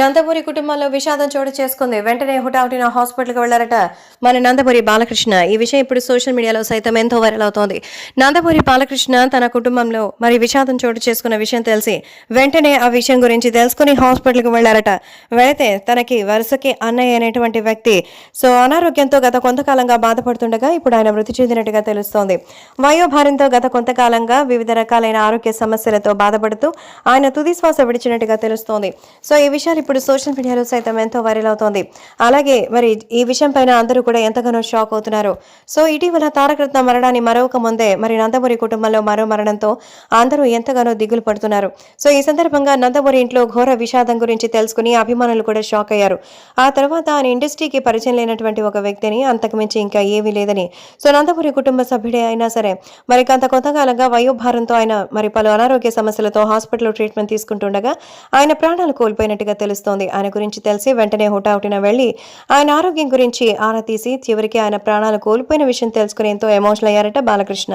నందమూరి కుటుంబంలో విషాదం చోటు చేసుకుంది. వెంటనే హుటాహుటిన హాస్పిటల్కి వెళ్ళారట మన నందమూరి బాలకృష్ణ. ఈ విషయం ఇప్పుడు సోషల్ మీడియాలో సైతం ఎంతో వైరల్ అవుతోంది. నందమూరి బాలకృష్ణ తన కుటుంబంలో మరి విషాదం చోటు చేసుకున్న విషయం తెలిసి వెంటనే ఆ విషయం గురించి తెలుసుకుని హాస్పిటల్కి వెళ్ళారట. వెళితే తనకి వరుసకి అన్నయ్య అనేటువంటి వ్యక్తి సో అనారోగ్యంతో గత కొంతకాలంగా బాధపడుతుండగా ఇప్పుడు ఆయన మృతి చెందినట్టుగా తెలుస్తోంది. వయోభారంతో గత కొంతకాలంగా వివిధ రకాలైన ఆరోగ్య సమస్యలతో బాధపడుతూ ఆయన తుది శ్వాస విడిచినట్టుగా తెలుస్తోంది. సో ఈ విషయాలు ఇప్పుడు సోషల్ మీడియాలో సైతం ఎంతో వైరల్ అవుతోంది. అలాగే మరి ఈ విషయం పైన అందరూ కూడా ఎంతగానో షాక్ అవుతున్నారు. సో ఇటీవల తారకరత్న మరణాన్ని మరొక ముందే మరి నందమూరి కుటుంబంలో మరో మరణంతో అందరూ ఎంతగానో దిగులు పడుతున్నారు. సో ఈ సందర్భంగా నందమూరి ఇంట్లో ఘోర విషాదం గురించి తెలుసుకుని అభిమానులు కూడా షాక్ అయ్యారు. ఆ తర్వాత ఆయన ఇండస్ట్రీకి పరిచయం లేనటువంటి ఒక వ్యక్తిని అంతకుమించి ఇంకా ఏమీ లేదని. సో నందమూరి కుటుంబ సభ్యుడే అయినా సరే మరి కొంత కొంతకాలంగా వయోభారంతో ఆయన మరి పలు అనారోగ్య సమస్యలతో హాస్పిటల్లో ట్రీట్మెంట్ తీసుకుంటుండగా ఆయన ప్రాణాలు కోల్పోయినట్టుగా తెలుస్తోంది. ఆయన గురించి తెలిసి వెంటనే హుటాహుటిన వెళ్ళి ఆయన ఆరోగ్యం గురించి ఆరా తీసి చివరికి ఆయన ప్రాణాలు కోల్పోయిన విషయం తెలుసుకుని ఎంతో ఎమోషనల్ అయ్యారట బాలకృష్ణ.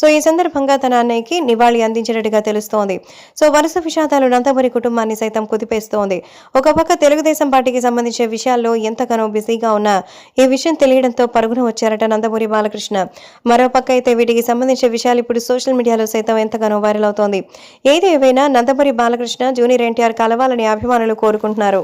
సో ఈ సందర్భంగా తన అన్నయ్యకి నివాళి అందించినట్టుగా తెలుస్తోంది. సో వరుస విషాదాలు నందమూరి కుటుంబాన్ని సైతం కుదిపేస్తోంది. ఒక పక్క తెలుగుదేశం పార్టీకి సంబంధించిన విషయాల్లో ఎంతగానో బిజీగా ఉన్న ఈ విషయం తెలియడంతో పరుగున వచ్చారట నందమూరి బాలకృష్ణ. మరో పక్క అయితే వీటికి సంబంధించిన విషయాలు ఇప్పుడు సోషల్ మీడియాలో సైతం ఎంతగానో వైరల్ అవుతోంది. ఏది ఏవైనా నందమూరి బాలకృష్ణ జూనియర్ ఎన్టీఆర్ కలవాలని అభిమానులు అనుకుంటున్నారు